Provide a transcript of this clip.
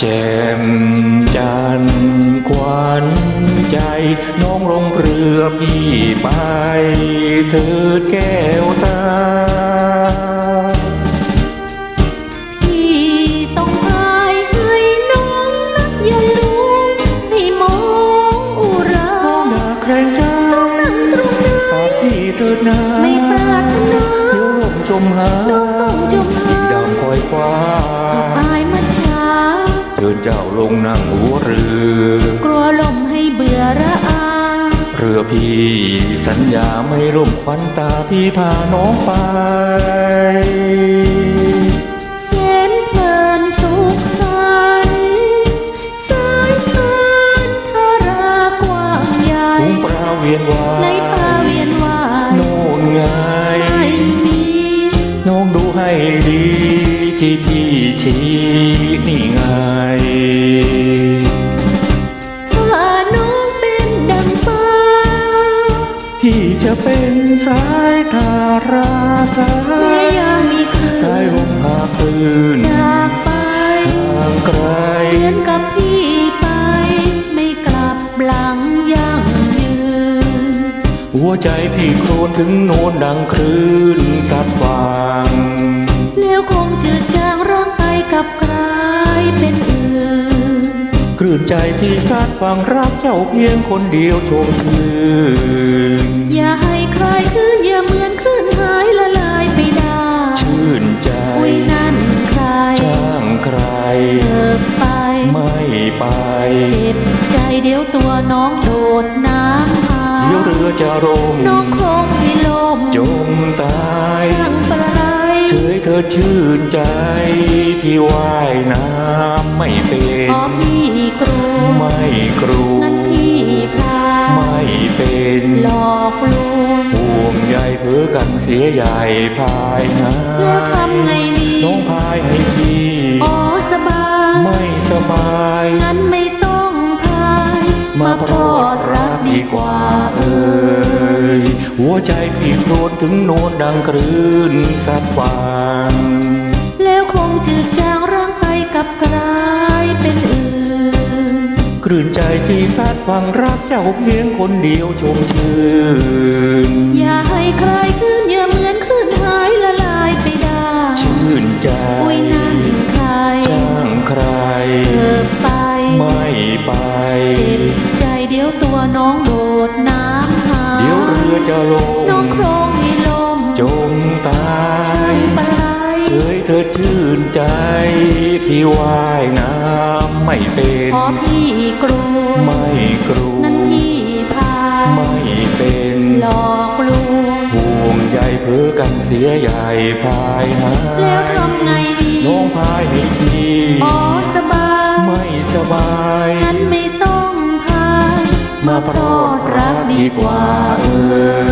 แจ่มจันควันใจน้องลงเรือพี่ไปเถิดแก้วตาเถิดนาไม่ปรารถนาเดี๋ยวลมจมหายน้องต้องจมหายดำคอยคว้า จ้าลงนั่งหัวเรือ กลัวลมให้เบื่อระอาเรือพี่สัญญาไม่ร่มควันตาพี่พาน้องไปแสนเพลินสุขสันต์สายทานทารากว้างใหญ่หุงปลาเวียนวายในป่าเวียนว่ายโน่นไงไม่มี น้องดูให้ดี ที่พี่ชี้นี่ไงถ้าน้องเป็นดังฟ้า พี่จะเป็นสายทาราสาแม้ยามมีคืนสายลมพาคลื่นจากไปทางไกลเหมือนกับพี่ไป ไม่กลับหลังยั่งยืน หัวใจพี่โครนถึงโนนดังคลื่นสัดฟา ใจที่สัดฟังรักเจ้าเพียงคนเดียวโชมชื่นอย่าให้ใครขึ้นอย่าเหมือนคลื่นหายละลายไปได้ชื่นใจอุ้ยนั่นใครจ้างใครเลิกไป ไม่ไป เจ็บใจเดี๋ยวตัวน้องโดดน้ำหาเดี๋ยวเรือจะร่มน้องคงให้ลมจมตายช่างปลาไหลเฉยเธอชื่นใจพี่ว่ายน้ำไม่เป็นพอพี่กลัว ไม่กลัวงั้นพี่พลาไม่เป็นหลอกลวงห่วงใยเพื่อกันเสียใหญ่พายน้แล้วทำไงดีำน้องพายให้พี่อ๋อสบาย ไม่สบายงั้นไม่ต้องพายมาพรอดรักดีกว่าเอ่ยหัวใจพี่โครนถึงโนนดังคลื่นสัดฟาง คลื่นใจที่สัดฟังรักเจ้าเพียงคนเดียวชมชื่น อย่าให้ใครขึ้นอย่าเหมือนคลื่นหายละลายไปได้ชื่นใจอุ้ยนั่นใครจ้างใครเลิกไป ไม่ไป เจ็บใจเดี๋ยวตัวน้องโดดน้ำหาเดี๋ยวเรือจะลน้องงโครงให้ลมจมตาช่างยปลาไหล เฉยเธอชื่นใจ พี่ว่ายน้ำไม่เป็นพอพี่กลัวไม่กลัวงั้นพี่พาไม่เป็นหลอกลวงห่วงใยเพื่อกันเสียใหญ่พายหาแล้วทำไงดีน้องพายให้พี่อ๋อสบาย ไม่สบายงั้นไม่ต้องพาย มาพรอดรักดีกว่าเอ่ย